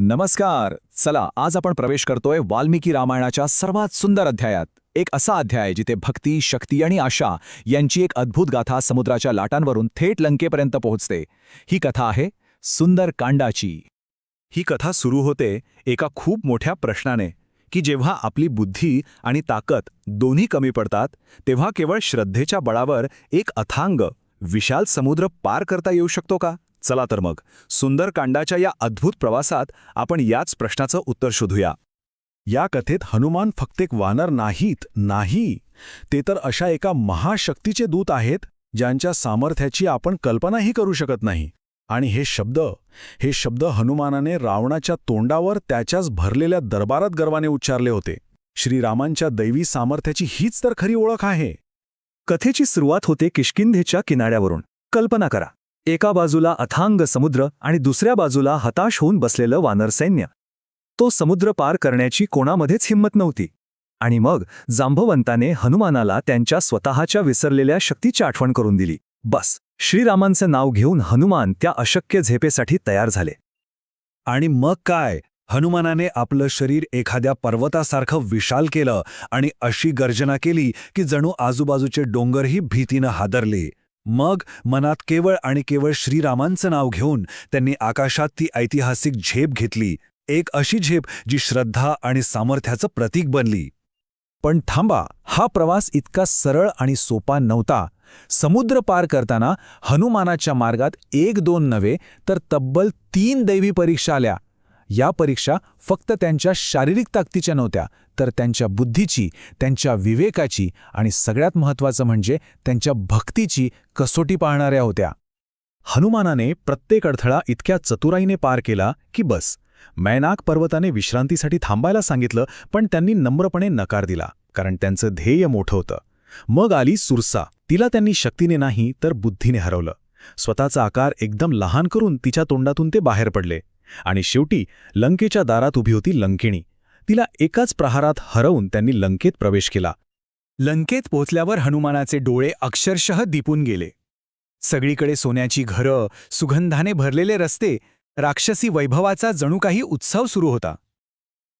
नमस्कार. चला आज आपण प्रवेश करतोय वाल्मिकी रामायणाच्या सर्वात सुंदर अध्यायात. एक असा अध्याय जिथे भक्ती शक्ती आणि आशा यांची एक अद्भुत गाथा समुद्राच्या लाटांवरून थेट लंकेपर्यंत पोहोचते. ही कथा आहे सुंदर कांडाची. ही कथा सुरू होते एका खूप मोठ्या प्रश्नाने की जेव्हा आपली बुद्धी आणि ताकद दोन्ही कमी पडतात तेव्हा केवळ श्रद्धेच्या बळावर एक अथांग विशाल समुद्र पार करता येऊ शकतो का? चला तर मग सुंदरकांडाच्या या अद्भुत प्रवासात आपण याच प्रश्नाचं उत्तर शोधूया. या कथेत हनुमान फक्त एक वानर नाहीत नाही. ते तर अशा एका महाशक्तीचे दूत आहेत ज्यांच्या सामर्थ्याची आपण कल्पनाही करू शकत नाही. आणि हे शब्द हे शब्द हनुमानाने रावणाच्या तोंडावर त्याच्याच भरलेल्या दरबारात गर्वाने उच्चारले होते. श्रीरामांच्या दैवी सामर्थ्याची हीच तर खरी ओळख आहे. कथेची सुरुवात होते किष्किंधेच्या किनाऱ्यावरून. कल्पना करा. एका बाजूला अथांग समुद्र आणि दुसऱ्या बाजूला हताश होऊन बसलेलं वानर सैन्य. तो समुद्र पार करण्याची कोणामध्येच हिंमत नव्हती. आणि मग जांभवंताने हनुमानाला त्यांच्या स्वतःच्या विसरलेल्या शक्तीची आठवण करून दिली. बस श्रीरामांचं नाव घेऊन हनुमान त्या अशक्य झेपेसाठी तयार झाले. आणि मग काय? हनुमानाने आपलं शरीर एखाद्या पर्वतासारखं विशाल केलं आणि अशी गर्जना केली की जणू आजूबाजूचे डोंगरही भीतीनं हादरले. मग मनात केवळ आणि केवळ श्रीरामांचं नाव घेऊन त्यांनी आकाशात ती ऐतिहासिक झेप घेतली. एक अशी झेप जी श्रद्धा आणि सामर्थ्याचं प्रतीक बनली. पण थांबा हा प्रवास इतका सरळ आणि सोपा नव्हता. समुद्र पार करताना हनुमानाच्या मार्गात एक दोन नव्हे तर तब्बल तीन दैवी परीक्षा आल्या. या परीक्षा फक्त त्यांच्या शारीरिक ताकदीच्या नव्हत्या तर त्यांच्या बुद्धीची त्यांच्या विवेकाची आणि सगळ्यात महत्त्वाचं म्हणजे त्यांच्या भक्तीची कसोटी पाळणाऱ्या होत्या. हनुमानाने प्रत्येक अडथळा इतक्या चतुराईने पार केला की बस. मैनाक पर्वताने विश्रांतीसाठी थांबायला सांगितलं पण त्यांनी नम्रपणे नकार दिला कारण त्यांचं ध्येय मोठं होतं. मग आली सुरसा. तिला त्यांनी शक्तीने नाही तर बुद्धीने हरवलं. स्वतःचा आकार एकदम लहान करून तिच्या तोंडातून ते बाहेर पडले. आणि शेवटी लंकेच्या दारात उभी होती लंकिणी. तिला एकाच प्रहारात हरवून त्यांनी लंकेत प्रवेश केला. लंकेत पोचल्यावर हनुमानाचे डोळे अक्षरशः दिपून गेले. सगळीकडे सोन्याची घरं सुगंधाने भरलेले रस्ते राक्षसी वैभवाचा जणू काही उत्सव सुरू होता.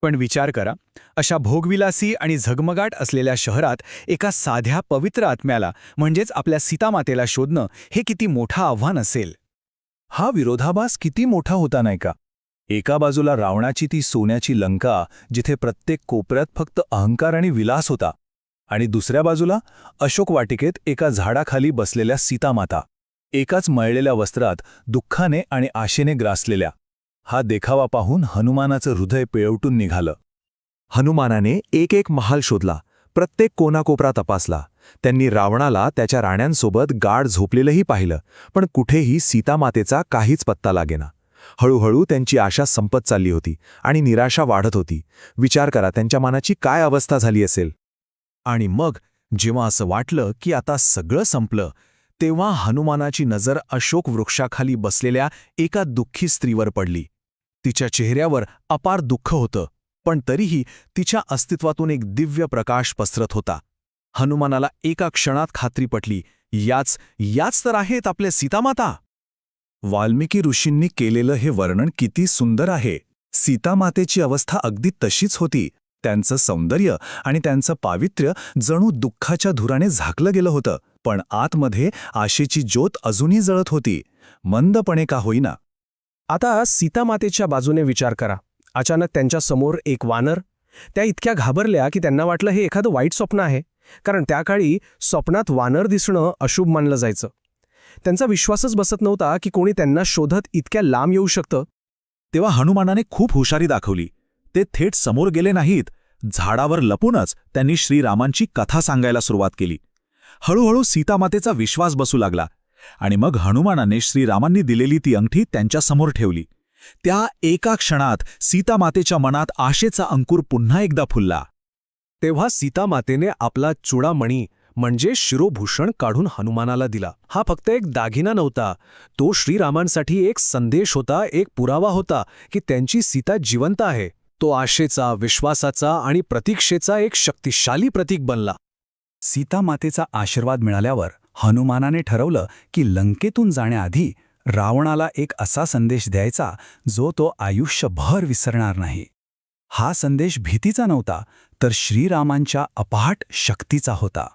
पण विचार करा अशा भोगविलासी आणि झगमगाट असलेल्या शहरात एका साध्या पवित्र आत्म्याला म्हणजेच आपल्या सीतामातेला शोधणं हे किती मोठं आव्हान असेल. हा विरोधाभास किती मोठा होता नाही का? एका बाजूला रावणाची ती सोन्याची लंका जिथे प्रत्येक कोपऱ्यात फक्त अहंकार आणि विलास होता आणि दुसऱ्या बाजूला अशोक वाटिकेत एका झाडाखाली बसलेल्या सीतामाता. एकाच मळलेल्या वस्त्रात दुःखाने आणि आशेने ग्रासलेल्या हा देखावा पाहून हनुमानाचं हृदय पिळवटून निघालं. हनुमानाने एक एक महाल शोधला प्रत्येक कोनाकोपरा तपासला त्यांनी रावणाला त्याच्या राण्यांसोबत गाढ झोपलेलंही पाहिलं पण कुठेही सीतामातेचा काहीच पत्ता लागेना. हळूहळू त्यांची आशा संपत चालली होती आणि निराशा वाढत होती. विचार करा त्यांच्या मनाची काय अवस्था झाली असेल? आणि मग जेव्हा असं वाटलं की आता सगळं संपलं तेव्हा हनुमानाची नजर अशोक वृक्षाखाली बसलेल्या एका दुःखी स्त्रीवर पडली. तिच्या चेहऱ्यावर अपार दुःख होतं पण तरीही तिच्या अस्तित्वातून एक दिव्य प्रकाश पसरत होता. हनुमानाला एका क्षणात खात्री पटली याच याच तर आहेत आपले सीतामाता. वाल्मिकी ऋषींनी केलेलं हे वर्णन किती सुंदर आहे. सीतामातेची अवस्था अगदी तशीच होती. त्यांचं सौंदर्य आणि त्यांचं पावित्र्य जणू दुःखाच्या धुराने झाकलं गेलं होतं पण आतमध्ये आशेची ज्योत अजूनही जळत होती. मंदपणे का होईना. आता सीतामातेच्या बाजूने विचार करा. अचानक त्यांच्यासमोर एक वानर. त्या इतक्या घाबरल्या की त्यांना वाटलं हे एखादं वाईट स्वप्न आहे. कारण त्या काळी स्वप्नात वानर दिसणं अशुभ मानलं जायचं. त्यांचा विश्वासच बसत नव्हता की कोणी त्यांना शोधत इतक्या लांब येऊ शकतं. तेव्हा हनुमानाने खूप हुशारी दाखवली. ते थेट समोर गेले नाहीत झाडावर लपूनच त्यांनी श्रीरामांची कथा सांगायला सुरुवात केली. हळूहळू सीतामातेचा विश्वास बसू लागला आणि मग हनुमानाने श्रीरामांनी दिलेली ती अंगठी त्यांच्यासमोर ठेवली. त्या एका क्षणात सीतामातेच्या मनात आशेचा अंकुर पुन्हा एकदा फुलला. तेव्हा सीतामातेने आपला चुडामणी म्हणजे शिरोभूषण काढून हनुमानाला दिला. हा फक्त एक दागिना नव्हता. तो श्रीरामांसाठी एक संदेश होता एक पुरावा होता की त्यांची सीता जिवंत आहे. तो आशेचा विश्वासाचा आणि प्रतीक्षेचा एक शक्तिशाली प्रतीक बनला. सीतामातेचा आशीर्वाद मिळाल्यावर हनुमानाने ठरवलं की लंकेतून जाण्याआधी रावणाला एक असा संदेश द्यायचा जो तो आयुष्यभर विसरणार नाही. हा संदेश भीतीचा नव्हता तर श्रीरामांच्या अपहाट शक्तीचा होता.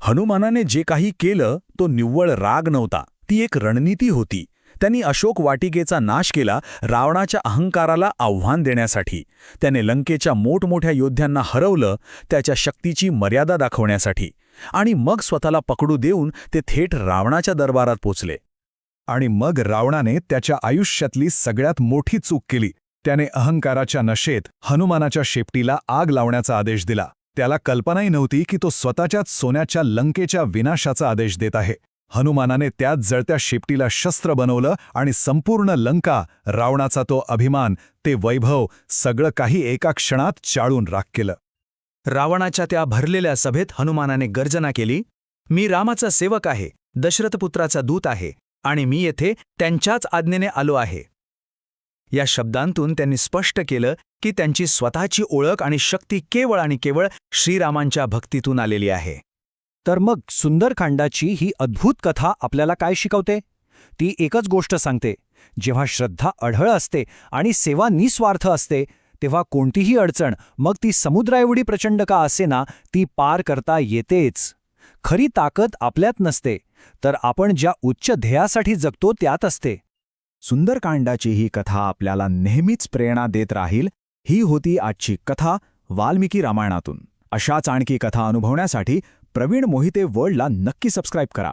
हनुमानाने जे काही केलं तो निव्वळ राग नव्हता. ती एक रणनीती होती. त्यांनी अशोक वाटिकेचा नाश केला रावणाच्या अहंकाराला आव्हान देण्यासाठी. त्याने लंकेच्या मोठमोठ्या योद्ध्यांना हरवलं त्याच्या शक्तीची मर्यादा दाखवण्यासाठी. आणि मग स्वतःला पकडू देऊन ते थेट रावणाच्या दरबारात पोचले. आणि मग रावणाने त्याच्या आयुष्यातली सगळ्यात मोठी चूक केली. त्याने अहंकाराच्या नशेत हनुमानाच्या शेपटीला आग लावण्याचा आदेश दिला. त्याला कल्पनाही नव्हती की तो स्वतःच्याच सोन्याच्या लंकेच्या विनाशाचा आदेश देत आहे. हनुमानाने त्याच जळत्या शेपटीला शस्त्र बनवलं आणि संपूर्ण लंका रावणाचा तो अभिमान ते वैभव सगळं काही एका क्षणात चाळून राख केलं. रावणाच्या त्या भरलेल्या सभेत हनुमानाने गर्जना केली मी रामाचा सेवक आहे दशरथपुत्राचा दूत आहे आणि मी येथे त्यांच्याच आज्ञेने आलो आहे. या शब्दांतून त्यांनी स्पष्ट केलं की त्यांची स्वतःची ओळख आणि शक्ती केवळ आणि केवळ श्रीरामांच्या भक्तीतून आलेली आहे. तर मग सुंदरकांडाची ही अद्भुत कथा आपल्याला काय शिकवते? ती एकच गोष्ट सांगते. जेव्हा श्रद्धा अढळ असते आणि सेवा निस्वार्थ असते तेव्हा कोणतीही अडचण मग ती समुद्राएवढी प्रचंड का असेना ती पार करता येतेच. खरी ताकद आपल्यात नसते तर आपण ज्या उच्च ध्येयासाठी जगतो त्यात असते. सुंदरकांडाची ही कथा आपल्याला नेहमीच प्रेरणा देत राहील ही होती आजची कथा वाल्मिकी रामायणातून. अशाच आणखी कथा अनुभवण्यासाठी प्रवीण मोहिते वर्ल्डला नक्की सबस्क्राईब करा.